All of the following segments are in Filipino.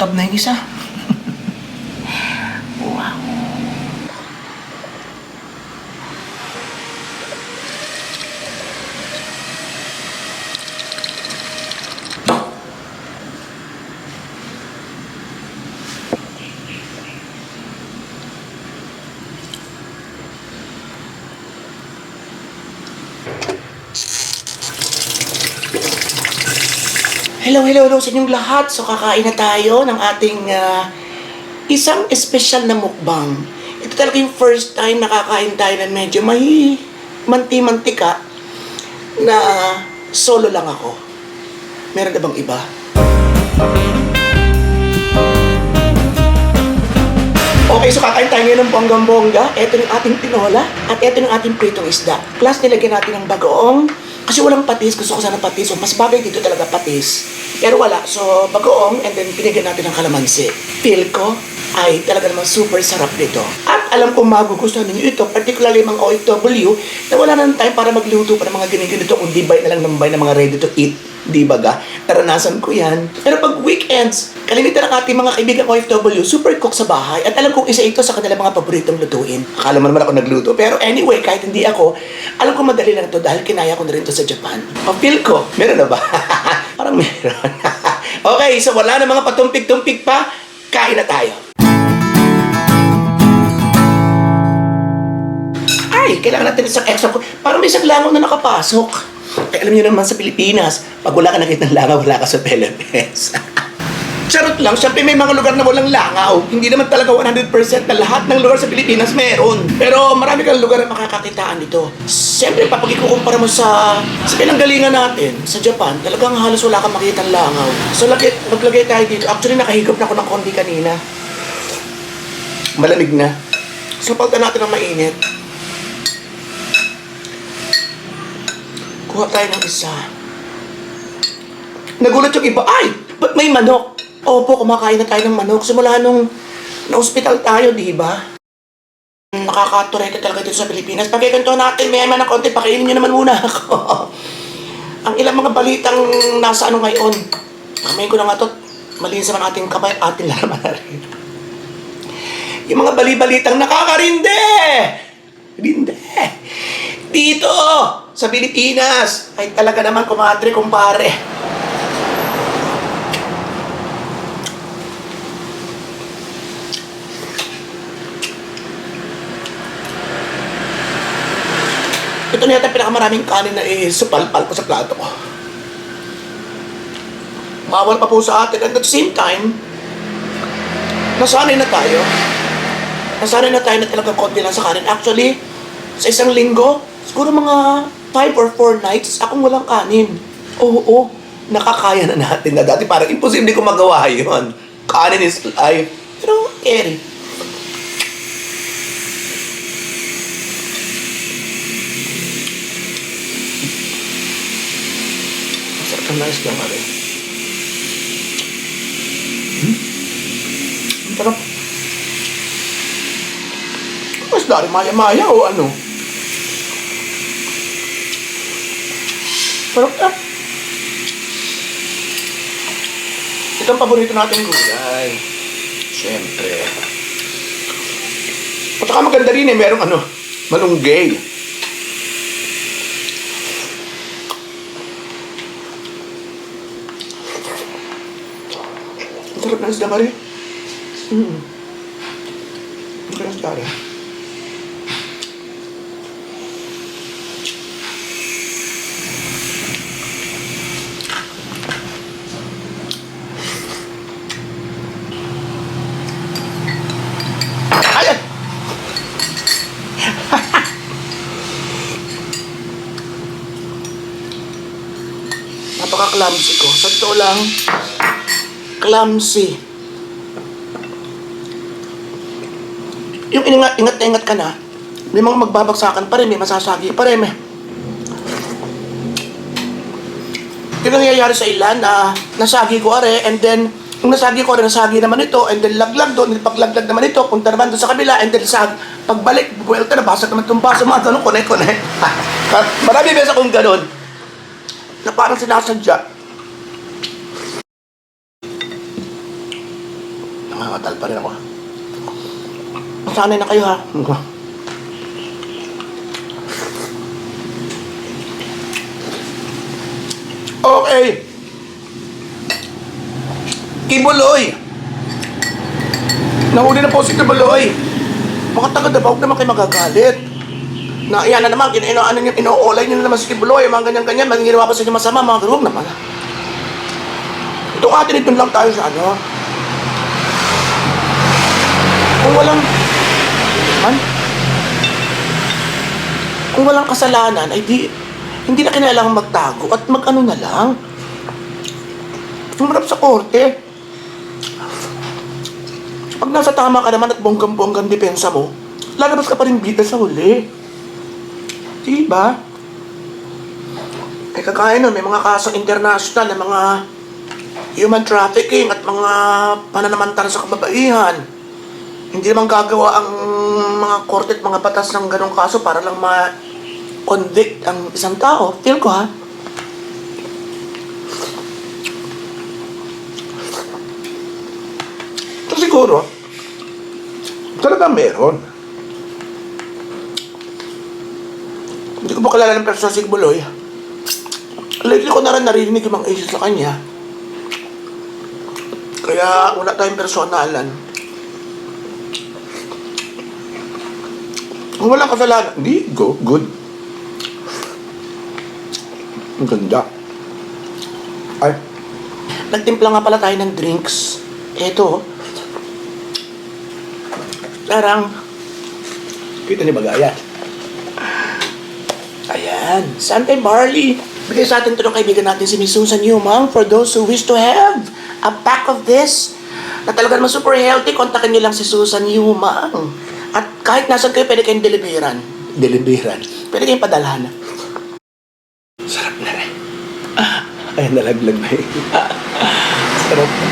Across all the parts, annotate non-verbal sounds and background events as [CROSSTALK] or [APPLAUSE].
May kutab na yung isa. Hello, hello, hello sa inyong lahat. So kakain na tayo ng ating ah, isang espesyal na mukbang. Ito talaga yung first time nakakain tayo ng medyo may manti-mantika na solo lang ako. Meron na bang iba? Okay, so kakain tayo ng bonggang-bongga. Ito yung ating tinola at ito yung ating pritong isda. Plus, nilagyan natin ng bagoong. Kasi walang patis. Gusto ko sana patis. So, mas bagay dito talaga patis. Pero wala. So, bagoong and then pinigyan natin ng kalamansi. Feel ko ay talaga naman super sarap nito. At alam kong magugustuhan ninyo ito, particularly mga OFW, na wala nang time para magluto pa ng mga ganito-ganito, kundi buy na lang ng buy ng mga ready to eat. Di ba ga? Naranasan ko yan. Pero pag weekends, kalimitan ng ating mga kaibigan OFW, super cook sa bahay. At alam kong isa ito sa kanilang mga paboritong lutuin. Akala mo naman ako nagluto. Pero anyway, kahit hindi ako, alam ko madali lang ito dahil kinaya ko na rin ito sa Japan. O feel ko, meron na ba? [LAUGHS] Parang meron. [LAUGHS] okay, so wala na mga patumpik-tumpik pa. Kain na tayo. Kailangan natin isang extra ko. Parang may isang langaw na nakapasok. Ay, alam niyo naman sa Pilipinas, pag wala ka nakita ng langaw, wala ka sa Philippines. [LAUGHS] Charot lang, syempre may mga lugar na walang langaw. Hindi naman talaga 100% na lahat ng lugar sa Pilipinas meron. Pero marami kang lugar na makakakitaan nito. Siyempre, pa pag ikukumpara mo sa, sa pinanggalingan natin, sa Japan, talagang halos wala kang makita ng langaw. So, lagay, maglagay tayo dito. Actually, nakahigop na ako ng konti kanina. Malamig na. So, pagka natin ng mainit, Kuha tayo ng isa. Nagulat yung iba, ay, ba't may manok? Opo, kumakain na tayo ng manok. Simula nung na-hospital tayo, di ba? Nakakaturete talaga dito sa Pilipinas. Pagkikanto natin, may man ng konti, pakainin niyo naman muna ako. [LAUGHS] Ang ilang mga balitang nasa ano ngayon. Kamay ko na nga to, malinis naman ating kamay, ating lalaman na rin. Yung mga bali-balitang nakakarinde! Rinde! Dito! Sa Pilipinas! Ay talaga naman, kumadre, kumpare. Ito na yata pinakamaraming kanin na isupalpal ko sa plato ko. Bawal pa po sa atin. And at the same time, nasanay na tayo. Nasanay na tayo na talagang konti lang sa kanin. Actually, sa isang linggo, siguro mga 5 or 4 nights, akong walang kanin. Oo, oo, nakakaya na natin na dati parang imposible ko magawa yun. Kanin is life. Pero, carry. Masarap ang nice lang rin. Hmm? Ang sarap. Mas dari maya-maya o ano? Sarap na. Ito ang paborito nating gulay. Siyempre. At saka maganda rin eh, merong ano, malunggay. Sarap ng isda ka rin. Mm. Sarap ng isda rin. Ayan! Napaka-clumsy ko. Sa totoo lang, clumsy. Yung ingat, ingat na ingat ka na, may mga magbabagsakan pa rin, may masasagi pa rin. Yung nangyayari sa ilan na nasagi ko are, and then Nung nasagi ko rin, nasagi naman ito, and then laglag doon, paglaglag naman ito, punta naman doon sa kabila, and then sa pagbalik, buwelta na, basag naman itong baso, mga ganun, kone-kone. [LAUGHS] Marami beses akong ganun, na parang sinasadya. Nangangatal pa rin ako. Masanay na kayo ha. Okay. Kibuloy. Nahuli na po si Kibuloy. Mga taga Davao, huwag naman kayo magagalit. Na yan na naman, ino, ano, ino, ino-olay nyo na naman si Kibuloy, mga ganyan-ganyan, mga ginawa pa sa inyo masama, mga ganun naman. Itong atin, ito lang tayo sa ano. Kung walang, man, kung walang kasalanan, ay di, hindi na kailangan magtago at mag-ano na lang. Tumarap sa korte. Pag nasa tama ka naman at bonggang-bonggang depensa mo, lalabas ka pa rin bida sa huli. Diba? Eh kagaya nun, may mga kasong international na mga human trafficking at mga pananamantala sa kababaihan. Hindi naman gagawa ang mga korte at mga batas ng ganong kaso para lang ma-convict ang isang tao. Feel ko ha. So siguro, talaga meron. Hindi ko kilala ng person si Buloy. Lately ko na rin narinig yung mga issues sa kanya. Kaya wala tayong personalan. Kung walang kasalanan, hindi, go, good. Ang ganda. Ay. Nagtimpla nga pala tayo ng drinks. Eto. Parang, kita ni Bagaya. Ayan, Santa Barley. Bigay sa atin ito ng kaibigan natin si Miss Susan Yumang for those who wish to have a pack of this na talaga naman super healthy, kontakin niyo lang si Susan Yumang. At kahit nasan kayo, pwede kayong deliveran. Deliveran. Pwede kayong padalhan. Sarap na rin. Ah, ay, nalaglag na yun. [LAUGHS] Sarap na.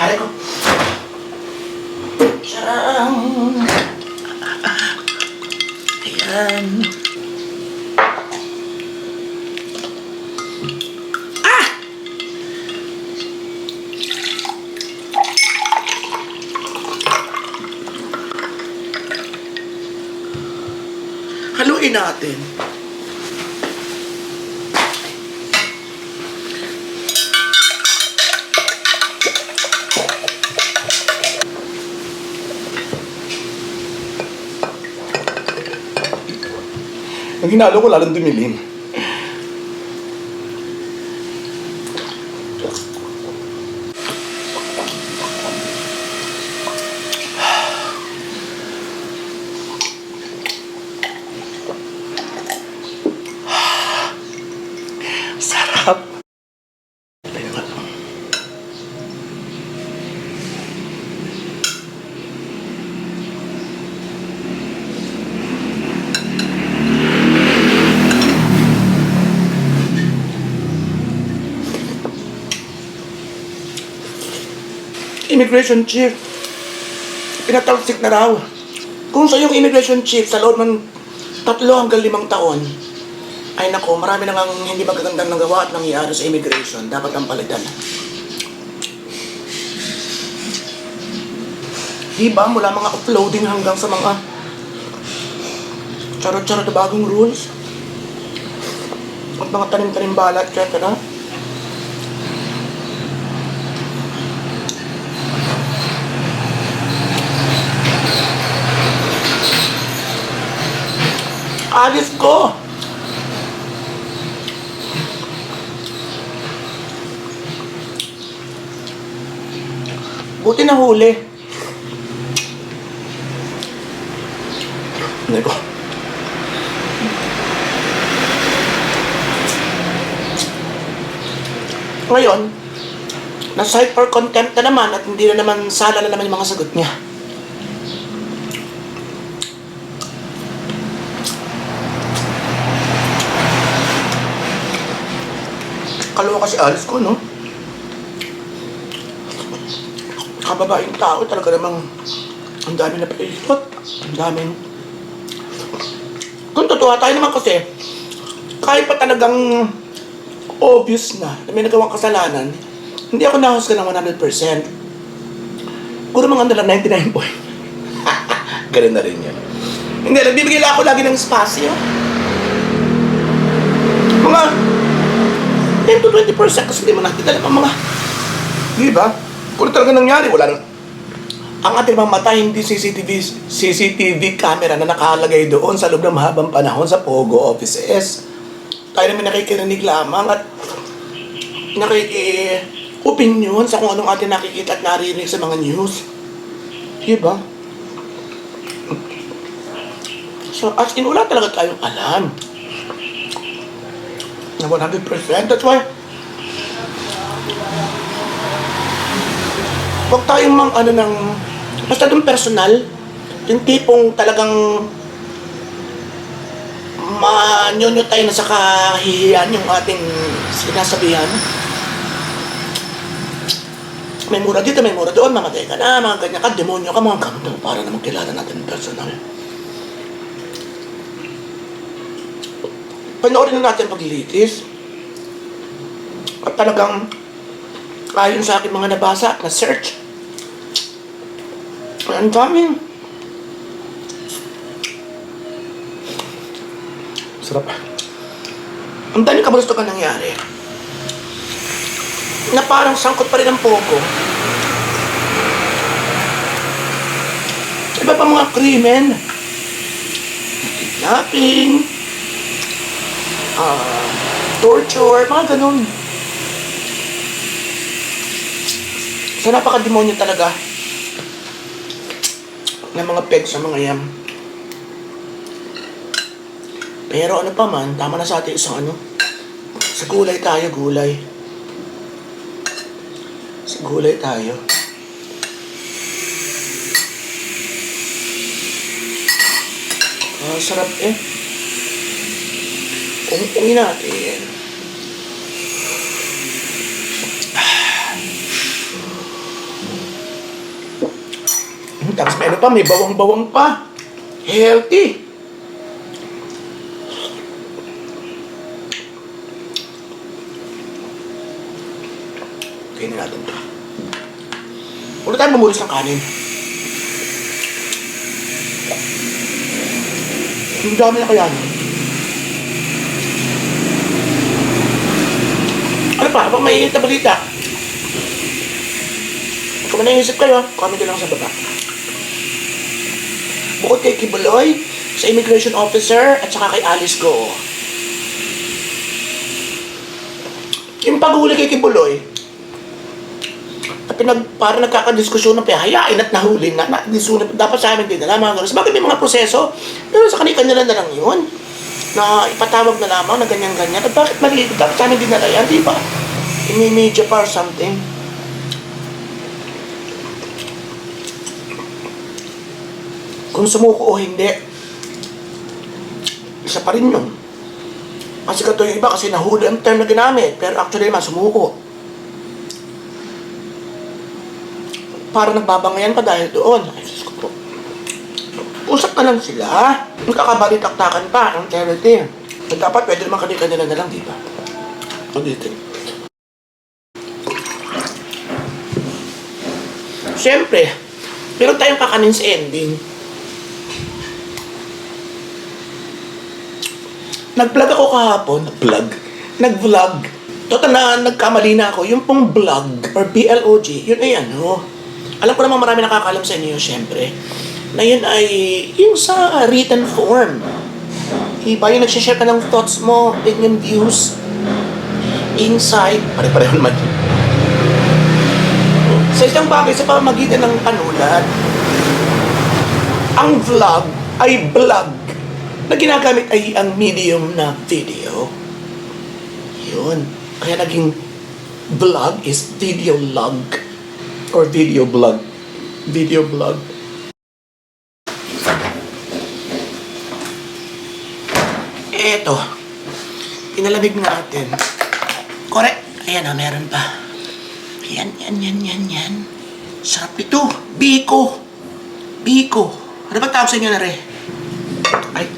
Aray ko. Ayan. Ah! Haluin natin. Ang hinalo ko lalong dumilim. Sarap. Tayo nga. Immigration chief. Pinatalsik na raw. Kung sa yung immigration chief sa loob ng tatlo hanggang limang taon, ay nako, marami nang hindi magagandang nagawa at nangyayari sa immigration. Dapat ang palitan. Diba, mula mga uploading hanggang sa mga charot-charot bagong rules. At mga tanim-tanim balat, etc. Alis ko! Buti na huli. Hindi ko. Ngayon, na-cite for contempt na naman at hindi na naman sala na naman yung mga sagot niya. Kalawa kasi alis ko, no? Kababaeng tao talaga namang ang dami na paikot. Ang daming... Kung totoo tayo naman kasi, kahit pa talagang obvious na na may nagawang kasalanan, hindi ako nahusga ng 100%. Puro mga ano lang, 99 point. [LAUGHS] Ganun na rin yun. Hindi, nagbibigay lang ako lagi ng spasyo. Mga 10 to 20% kasi hindi mo natin alam ang mga... Di ba? Kung talaga nangyari, wala nang... Ang ating mga mata, hindi CCTV, CCTV camera na nakalagay doon sa loob ng mahabang panahon sa Pogo offices. Tayo naman nakikirinig lamang at nakiki-opinion sa kung anong ating nakikita at naririnig sa mga news. Diba? So, as in, wala talaga tayong alam. Na 100%. That's why, huwag tayong mang ano ng, basta yung personal, yung tipong talagang manyonyo tayo na sa kahihiyan yung ating sinasabihan. May mura dito, may mura doon, mga teka na, mga ganyan ka, demonyo ka, mga ganun, para naman kilala natin personal. Panoorin na natin paglilitis. At talagang, ayon sa aking mga nabasa, na search, ang daming Sarap. Ang daming kabalustugan nangyari. Na parang sangkot pa rin ang pogo. Iba pa mga krimen. Kidnapping. Ah torture. Mga ganun. So napaka-demonyo talaga ng mga peg sa mga yam. Pero ano pa man, tama na sa atin isang ano. Sa gulay tayo, gulay. Sa gulay tayo. Ah, sarap eh. Ungungin natin. Hmm, Tapos may ano pa, may bawang-bawang pa. Healthy. Kainin natin to. Huwag tayo mamulis ng kanin. Ang dami na kaya. no? Pa? Habang may na balita. Kung may naisip kayo, comment lang sa baba. Bukod kay Kibuloy, sa immigration officer, at saka kay Alice Go. Yung paghuli kay Kibuloy, na pinag, para nagkakadiskusyon ng hayain at nahuli na, na disunod, dapat sa amin din na mga ganun. May mga proseso? Pero sa kanila na lang yun. Na ipatawag na lamang na ganyan-ganyan. At bakit mali? Dapat sa amin din na yan, di ba? Imi-media pa or something. Kung sumuko o hindi, isa pa rin yun. Kasi kato yung iba kasi nahuli ang term na ginamit. Pero actually naman, sumuko. para nagbabangayan pa dahil doon. Ay, Diyos ko po. Usap na lang sila. Magkakabalitaktakan pa ang charity. At dapat pwede naman kanila na lang, di ba? O dito. Siyempre, meron tayong kakanin sa ending. Nag-vlog ako kahapon. Nag-vlog? Nag-vlog. Total na nagkamali na ako. Yung pong vlog or BLOG, yun ay ano. Alam ko naman marami nakakalam sa inyo, syempre. Na yun ay yung sa written form. Iba yung nagsishare ka ng thoughts mo, opinion, views, insight, pare-pareho naman. Sa isang bagay, sa pamamagitan ng panulat, ang vlog ay vlog na ginagamit ay ang medium na video. Yun. Kaya naging vlog is video log or video blog. Video blog. Eto. Pinalamig natin. Correct. Ayan na, meron pa. Ayan, yan, yan, yan, yan. Sarap ito. Biko. Biko. Ano ba tawag sa inyo na re? Ay.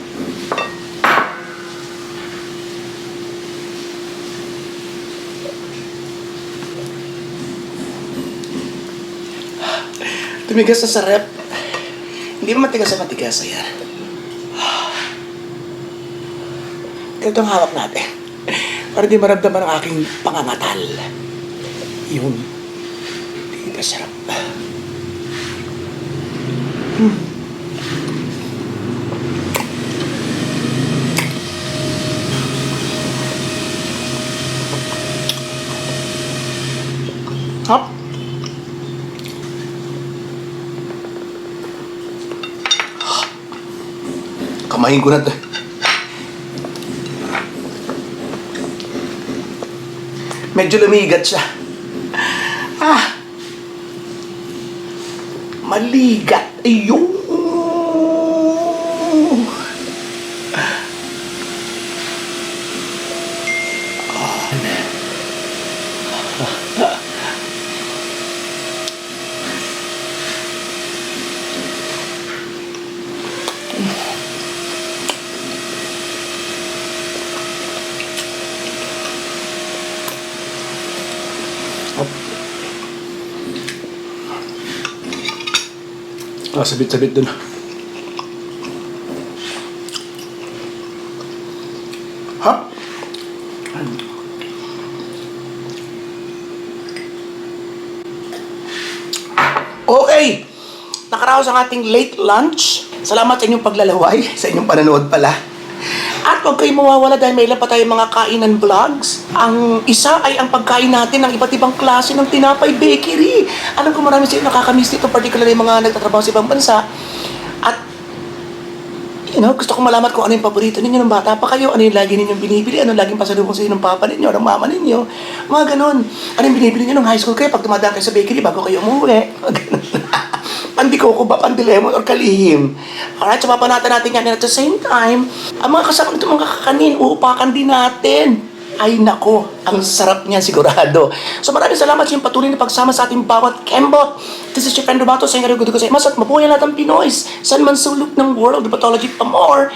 Tumigas na sa rep. Hindi matigas sa matigas, ayan. Ito ang hawak natin. Para di maramdaman ang aking pangangatal. Yun. Di ba sarap? Hop. Kamahin ko na to. Medyo lumigat siya. Ah! Maligat. Ayun! Ah, sabit-sabit dun. Hop! Okay! Nakaraos ang ating late lunch. Salamat sa inyong paglalaway, [LAUGHS] sa inyong pananood pala. At huwag kayong mawawala dahil may ilan pa tayong mga kainan vlogs. Ang isa ay ang pagkain natin ng iba't ibang klase ng tinapay bakery. Alam ko marami sa inyo nakakamiss dito, particularly mga nagtatrabaho sa ibang bansa. At you know, gusto ko malaman kung ano yung paborito ninyo ng bata pa kayo, ano yung lagi ninyong binibili, ano laging pasalubong sa inyo ng papa ninyo, ng mama ninyo, mga ganun. Ano yung binibili niyo nung high school kayo pag dumadaan kayo sa bakery bago kayo umuwi. [LAUGHS] Mga ganun. Pandikoko ba, pandilemon, or kalihim. Alright, so papanatan natin yan. At the same time, ang mga kasama nito mga kakanin, uupakan din natin. Ay nako, ang sarap niyan sigurado. So maraming salamat sa iyong patuloy na pagsama sa ating bawat kembot. This is your friend Robato, sa inyo ko sa imas at mabuhay lahat ang Pinoys. Saan man sulok ng world, Batology pa more.